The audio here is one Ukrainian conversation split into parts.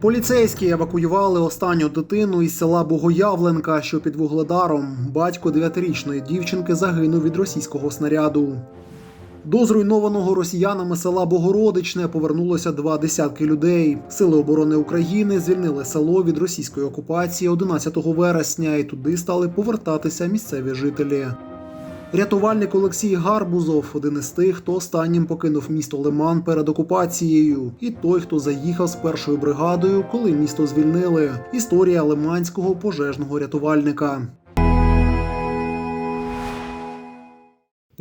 Поліцейські евакуювали останню дитину із села Богоявленка, що під Вугледаром. Батько дев'ятирічної дівчинки загинув від російського снаряду. До зруйнованого росіянами села Богородичне повернулося два десятки людей. Сили оборони України звільнили село від російської окупації 11 вересня, і туди стали повертатися місцеві жителі. Рятувальник Олексій Гарбузов один із тих, хто останнім покинув місто Лиман перед окупацією, і той, хто заїхав з першою бригадою, коли місто звільнили. Історія лиманського пожежного рятувальника.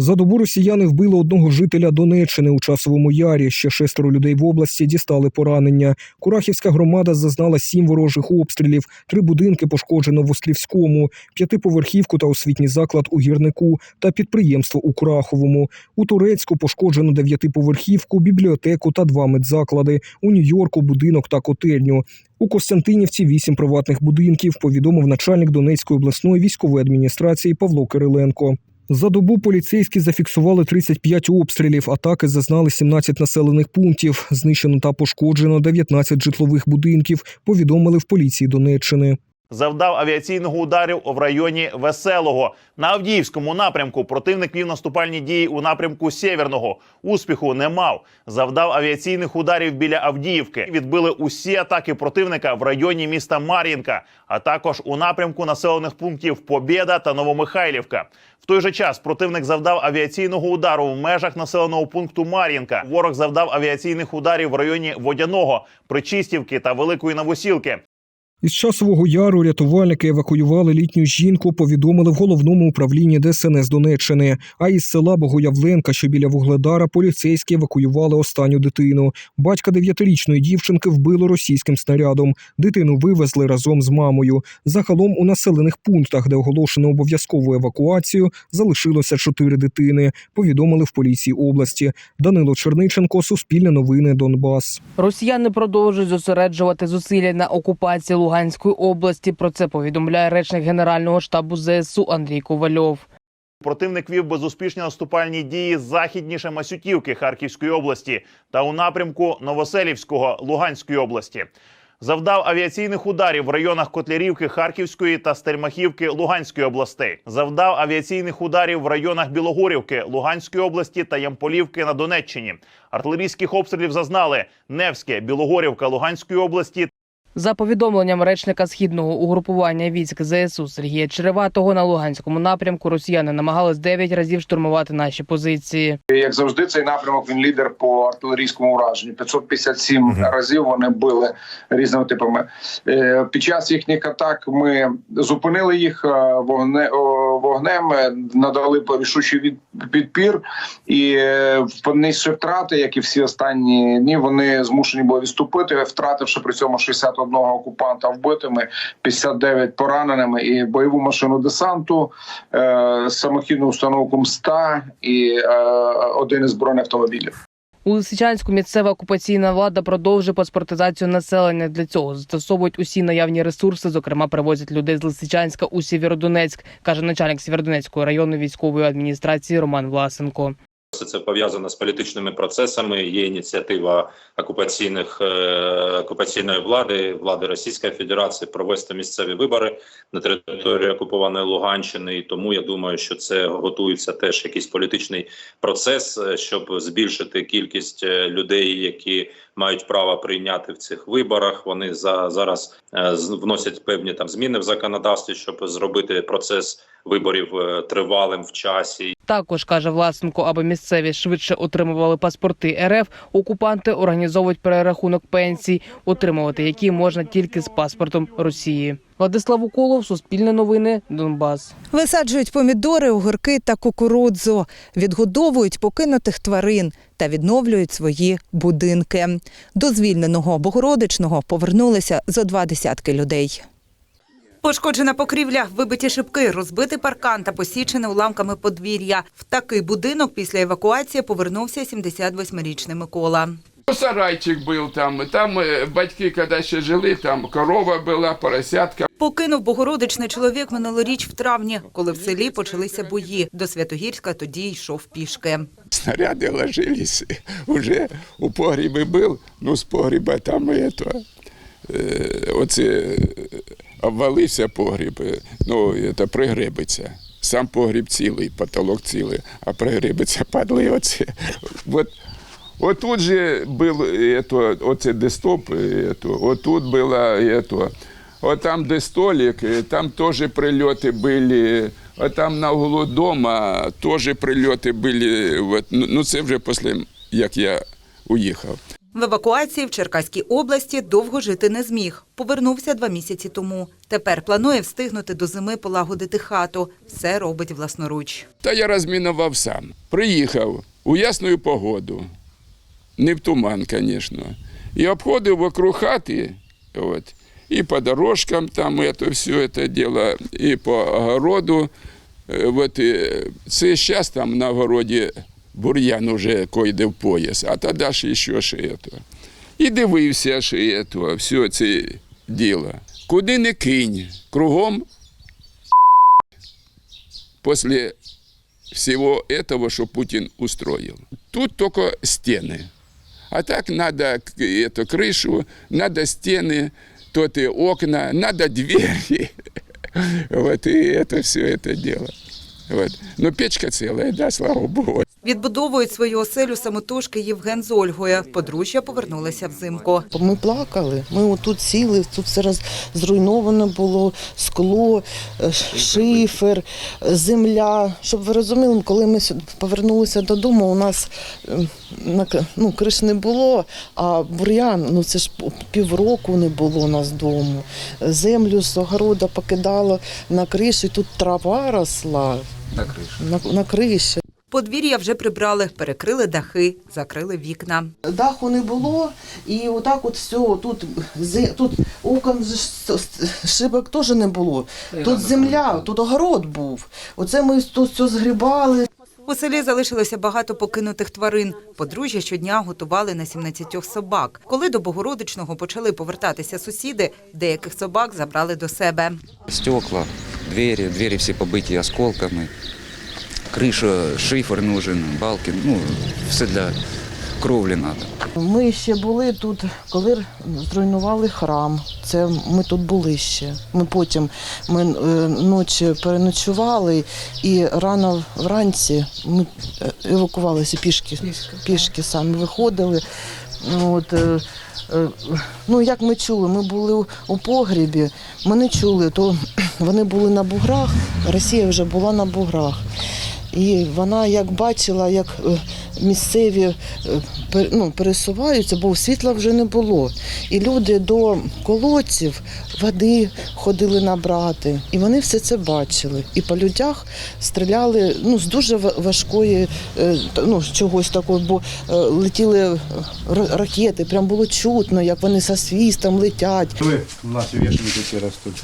За добу росіяни вбили одного жителя Донеччини у часовому ярі. Ще шестеро людей в області дістали поранення. Курахівська громада зазнала сім ворожих обстрілів, три будинки пошкоджено в Острівському, п'ятиповерхівку та освітній заклад у гірнику та підприємство у Кураховому. У Турецьку пошкоджено дев'ятиповерхівку, бібліотеку та два медзаклади. У Нью-Йорку будинок та котельню. У Костянтинівці вісім приватних будинків. Повідомив начальник Донецької обласної військової адміністрації Павло Кириленко. За добу поліцейські зафіксували 35 обстрілів. Атаки зазнали 17 населених пунктів. Знищено та пошкоджено 19 житлових будинків. Повідомили в поліції Донеччини. завдав авіаційного ударів в районі Веселого. На Авдіївському напрямку противник вів наступальні дії у напрямку Сєвєрного. Успіху не мав. Завдав авіаційних ударів біля Авдіївки. Відбили усі атаки противника в районі міста Мар'їнка, а також у напрямку населених пунктів Побєда та Новомихайлівка. Той же час противник завдав авіаційного удару в межах населеного пункту Мар'їнка. Ворог завдав авіаційних ударів в районі Водяного, Причистівки та Великої Новосілки. Із часового яру рятувальники евакуювали літню жінку, повідомили в головному управлінні ДСНС Донеччини. А із села Богоявленка, що біля Вугледара, поліцейські евакуювали останню дитину. Батька дев'ятирічної дівчинки вбило російським снарядом. Дитину вивезли разом з мамою. Загалом у населених пунктах, де оголошено обов'язкову евакуацію, залишилося чотири дитини. Повідомили в поліції області. Данило Черниченко, Суспільне новини, Донбас. Росіяни продовжують зосереджувати зусилля на окупації Луганської області. Про це повідомляє речник Генерального штабу ЗСУ Андрій Ковальов. Противник вів безуспішні наступальні дії західніше Масютівки Харківської області та у напрямку Новоселівського Луганської області. Завдав авіаційних ударів в районах Котлярівки Харківської та Стельмахівки Луганської областей. Завдав авіаційних ударів в районах Білогорівки Луганської області та Ямполівки на Донеччині. Артилерійських обстрілів зазнали Невське, Білогорівка Луганської області За повідомленням речника східного угрупування військ ЗСУ Сергія Череватого на Луганському напрямку росіяни намагались 9 разів штурмувати наші позиції. Як завжди, цей напрямок він лідер по артилерійському ураженню. 557 Мгм. разів вони били різними типами. Е, Під час їхніх атак ми зупинили їх е, вогне, вогнем, е, надали рішучий від, підпір, і понісши втрати, як і всі останні дні, вони змушені були відступити, втративши при цьому 61 окупанта вбитими, 59 пораненими і бойову машину десанту, е, самохідну установку МСТА і е, один із бронеавтомобілів. У Лисичанську місцева окупаційна влада продовжує паспортизацію населення. Для цього застосовують усі наявні ресурси. Зокрема, привозять людей з Лисичанська у Сєвєродонецьк, каже начальник Сєвєродонецької районної військової адміністрації Роман Власенко. Це пов'язано з політичними процесами. Є ініціатива окупаційних е, окупаційної влади, влади Російської Федерації провести місцеві вибори на території окупованої Луганщини. І тому я думаю, що це готується теж якийсь політичний процес, е, щоб збільшити кількість е, людей, які мають право прийняти в цих виборах. Вони за зараз вносять певні там зміни в законодавстві, щоб зробити процес виборів тривалим в часі. Також каже Власенко, аби місцеві швидше отримували паспорти РФ. Окупанти організовують перерахунок пенсій, отримувати які можна тільки з паспортом Росії. Владислав Уколов, Суспільне новини, Донбас. Висаджують помідори, огірки та кукурудзу, відгодовують покинутих тварин та відновлюють свої будинки. До звільненого Богородичного повернулися зо два десятки людей. Пошкоджена покрівля, вибиті шибки, розбитий паркан та посічене уламками подвір'я. В такий будинок після евакуації повернувся 78-річний Микола. Сарайчик був там, там е, батьки, коли ще жили, там корова була, поросятка. Покинув Богородичний чоловік минулоріч в травні, коли в селі почалися бої. До Святогірська тоді йшов пішки. Снаряди ложились, уже у погрібі був, ну з погріба там е, оце е, обвалився погріб, е, ну, це пригребиться. Сам погріб цілий, потолок цілий, а пригребиться падли оце. От, отут же був это, оце дестоп, это, отут було это, от там, де столик, е, там теж прильоти були. А там на углу дома теж прильоти були. От, ну, ну, це вже після, як я уїхав. В евакуації в Черкаській області довго жити не зміг. Повернувся два місяці тому. Тепер планує встигнути до зими полагодити хату. Все робить власноруч. Та я розмінував сам. Приїхав у ясну погоду, не в туман, звісно. І обходив вокруг хати, от, і по дорожкам там это, все це діло, і по огороду. Е, От, це зараз там на огороді бур'ян уже койде в пояс, а тоді ж ще ж это. І дивився ж это, все це діло. Куди не кинь, кругом после всего этого, что Путин устроил. Тут только стены. А так надо к- эту крышу, надо стены, то и окна, надо двери. Вот, и это все это дело. Вот. Но печка целая, да, слава богу. Відбудовують свою оселю самотужки Євген з Ольгою. Подружжя повернулися взимку. Ми плакали. Ми отут сіли, тут все роз, зруйновано було, скло, е, шифер, земля. Щоб ви розуміли, коли ми повернулися додому, у нас на ну, криш не було, а бур'ян, ну це ж півроку не було у нас дому. Землю з огорода покидало на криші, тут трава росла. На криші. На, на криші. Подвір'я вже прибрали, перекрили дахи, закрили вікна. Даху не було, і отак от все, тут, тут окон шибок теж не було. Тут земля, тут огород був. Оце ми тут все згрібали. У селі залишилося багато покинутих тварин. Подружжя щодня готували на 17 собак. Коли до Богородичного почали повертатися сусіди, деяких собак забрали до себе. Стекла, двери, двери все побиті осколками, крыша, шифер нужен, балки, ну, все для кровлі надо. Ми ще були тут, коли зруйнували храм. Це ми тут були ще. Ми потім ми е, ночі переночували і рано вранці ми е, евакувалися пішки. Пішки самі виходили. Ну, От, е, ну, як ми чули, ми були у погрібі, ми не чули, то вони були на буграх, Росія вже була на буграх. І вона як бачила, як е, місцеві е, ну, пересуваються, бо світла вже не було. І люди до колодців води ходили набрати. І вони все це бачили. І по людях стріляли ну, з дуже важкої е, ну, чогось такого, бо летіли ракети, прям було чутно, як вони со свістом летять. У нас вішенки ростуть.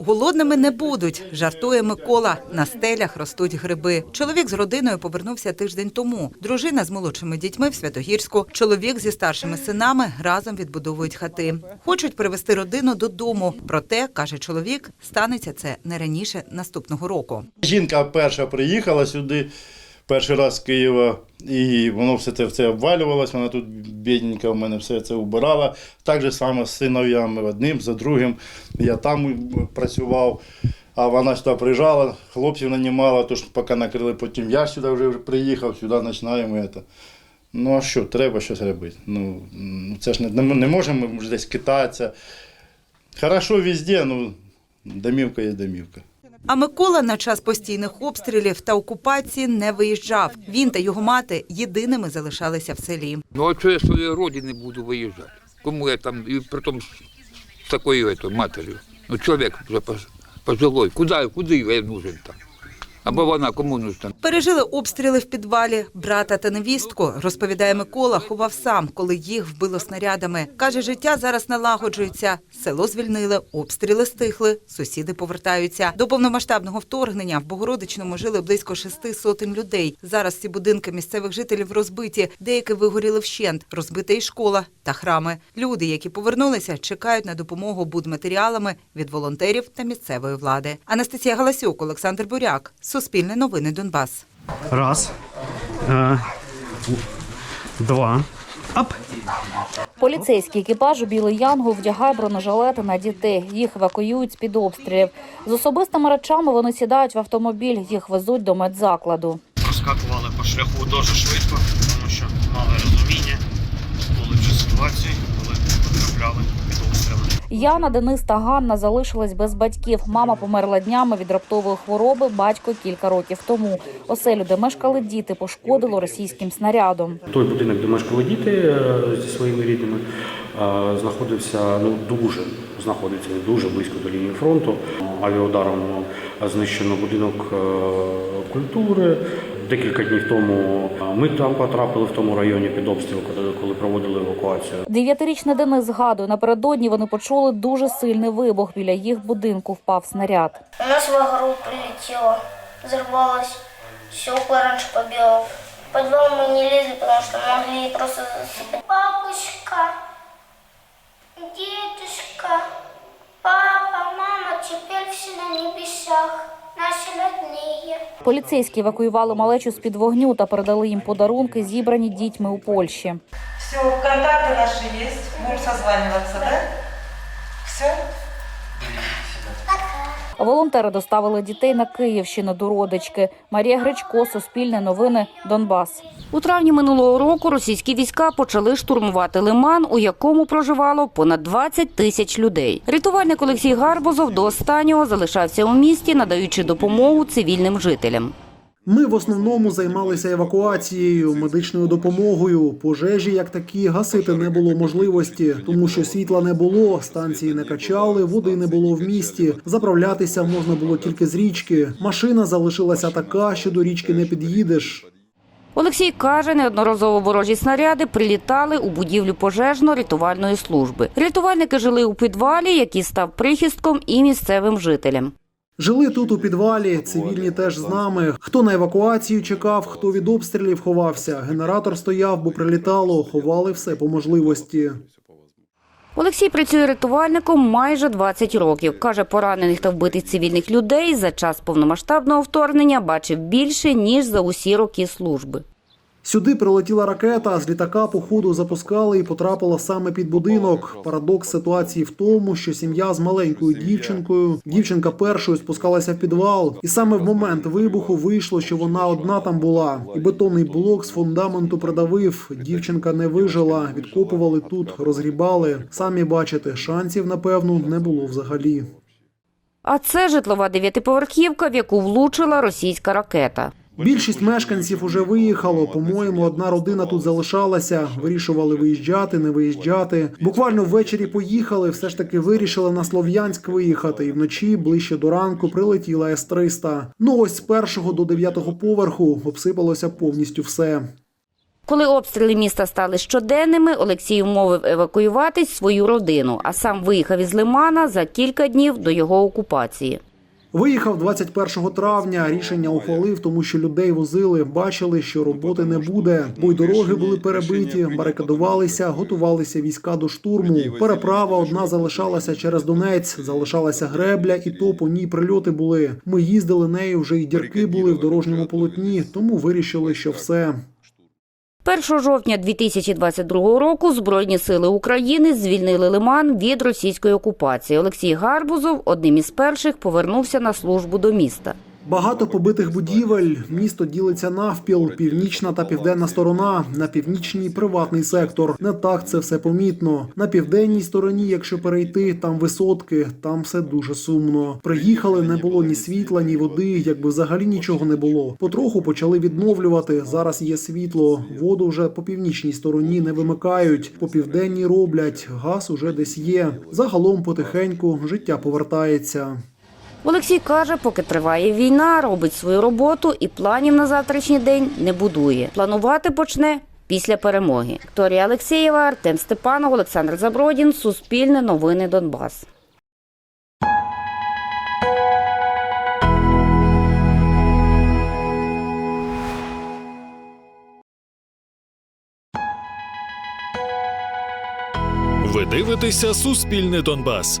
Голодними не будуть, жартує Микола. На стелях ростуть гриби. Чоловік з родиною повернувся тиждень тому. Дружина з молодшими дітьми в Святогірську. Чоловік зі старшими синами разом відбудовують хати. Хочуть привезти родину додому. Проте, каже чоловік, станеться це не раніше наступного року. Жінка перша приїхала сюди перший раз з Києва, і воно все це, все обвалювалось, вона тут бідненька в мене все це убирала. Так же саме з синов'ями одним, за другим. Я там працював. А вона сюди приїжджала, хлопців нанімала, тож поки накрили, потім я сюди вже приїхав, сюди починаємо. Це. Ну а що, треба щось робити. Ну, ну, це ж не, не можемо десь китатися. Хорошо везде, ну домівка є домівка. А Микола на час постійних обстрілів та окупації не виїжджав. Він та його мати єдиними залишалися в селі. Ну а что я с своей родины буду выезжать? Кому я там, и притом с, с такой это, матерью? Ну человек уже пос- пожилой, куда, куда я нужен там? Або вона кому нужна? Пережили обстріли в підвалі. Брата та невістку, розповідає Микола, ховав сам, коли їх вбило снарядами. Каже, життя зараз налагоджується. Село звільнили, обстріли стихли, сусіди повертаються. До повномасштабного вторгнення в Богородичному жили близько шести сотень людей. Зараз ці будинки місцевих жителів розбиті, деякі вигоріли вщент, розбита і школа та храми. Люди, які повернулися, чекають на допомогу будматеріалами від волонтерів та місцевої влади. Анастасія Галасюк, Олександр Буряк, Суспільне новини Донбас. Раз. Е, два. Поліцейський екіпаж у Білий Янгол вдягає бронежилети на дітей. Їх евакуюють з-під обстрілів. З особистими речами вони сідають в автомобіль, їх везуть до медзакладу. Розкатували по шляху дуже швидко, тому що мали розуміння, були вже ситуації, коли потрапляли під обстріли. Яна, Денис та Ганна залишились без батьків. Мама померла днями від раптової хвороби, батько кілька років тому. Оселю, де мешкали діти, пошкодило російським снарядом. Той будинок, де мешкали діти е, зі своїми рідними, е, знаходився ну дуже знаходиться дуже близько до лінії фронту. Авіаударом знищено будинок е, культури. Декілька днів тому е, ми там потрапили в тому районі під обстріл, коли- коли проводили евакуацію. Дев'ятирічний Денис згадує, напередодні вони почули дуже сильний вибух. Біля їх будинку впав снаряд. У нас в огород прилетело, взорвалось, стекла раньше побило. В подвал мы не лезли, потому что могли просто засыпать. Бабушка, дедушка, папа, мама, теперь все на небесах, наши родные. Поліцейські евакуювали малечу з під вогню та передали їм подарунки, зібрані дітьми у Польщі. Все, контакти наші є, будемо созваниваться, так? Все? Волонтери доставили дітей на Київщину до родички. Марія Гречко, Суспільне новини, Донбас. У травні минулого року російські війська почали штурмувати лиман, у якому проживало понад 20 тисяч людей. Рятувальник Олексій Гарбузов до останнього залишався у місті, надаючи допомогу цивільним жителям. Ми в основному займалися евакуацією, медичною допомогою. Пожежі як такі гасити не було можливості, тому що світла не було, станції не качали, води не було в місті. Заправлятися можна було тільки з річки. Машина залишилася така, що до річки не під'їдеш. Олексій каже, неодноразово ворожі снаряди прилітали у будівлю пожежно-рятувальної служби. Рятувальники жили у підвалі, який став прихистком і місцевим жителям. Жили тут у підвалі, цивільні теж з нами. Хто на евакуацію чекав, хто від обстрілів ховався. Генератор стояв, бо прилітало, ховали все по можливості. Олексій працює рятувальником майже 20 років. Каже, поранених та вбитих цивільних людей за час повномасштабного вторгнення бачив більше, ніж за усі роки служби. Сюди прилетіла ракета, з літака по ходу запускали і потрапила саме під будинок. Парадокс ситуації в тому, що сім'я з маленькою дівчинкою. Дівчинка першою спускалася в підвал, і саме в момент вибуху вийшло, що вона одна там була. І бетонний блок з фундаменту придавив. Дівчинка не вижила. Відкопували тут, розгрібали. Самі бачите, шансів напевно не було взагалі. А це житлова дев'ятиповерхівка, в яку влучила російська ракета. Більшість мешканців уже виїхало. По-моєму, одна родина тут залишалася. Вирішували виїжджати, не виїжджати. Буквально ввечері поїхали. Все ж таки вирішили на Слов'янськ виїхати. І вночі ближче до ранку прилетіла С-300. Ну ось з першого до дев'ятого поверху обсипалося повністю все. Коли обстріли міста стали щоденними, Олексій умовив евакуюватись свою родину, а сам виїхав із Лимана за кілька днів до його окупації. Виїхав 21 травня. Рішення ухвалив, тому що людей возили, бачили, що роботи не буде, бо й дороги були перебиті, барикадувалися, готувалися війська до штурму. Переправа одна залишалася через Донець, залишалася гребля, і то по ній прильоти були. Ми їздили нею, вже й дірки були в дорожньому полотні, тому вирішили, що все. 1 жовтня 2022 року Збройні сили України звільнили Лиман від російської окупації. Олексій Гарбузов одним із перших повернувся на службу до міста. Багато побитих будівель. Місто ділиться навпіл, північна та південна сторона. На північній приватний сектор. Не так це все помітно. На південній стороні, якщо перейти, там висотки, там все дуже сумно. Приїхали, не було ні світла, ні води, якби взагалі нічого не було. Потроху почали відновлювати. Зараз є світло. Воду вже по північній стороні не вимикають. По південній роблять. Газ уже десь є. Загалом потихеньку життя повертається. Олексій каже, поки триває війна, робить свою роботу і планів на завтрашній день не будує. Планувати почне після перемоги. Вікторія Алексєєва, Артем Степанов, Олександр Забродін, Суспільне новини Донбас. Ви дивитеся Суспільне Донбас.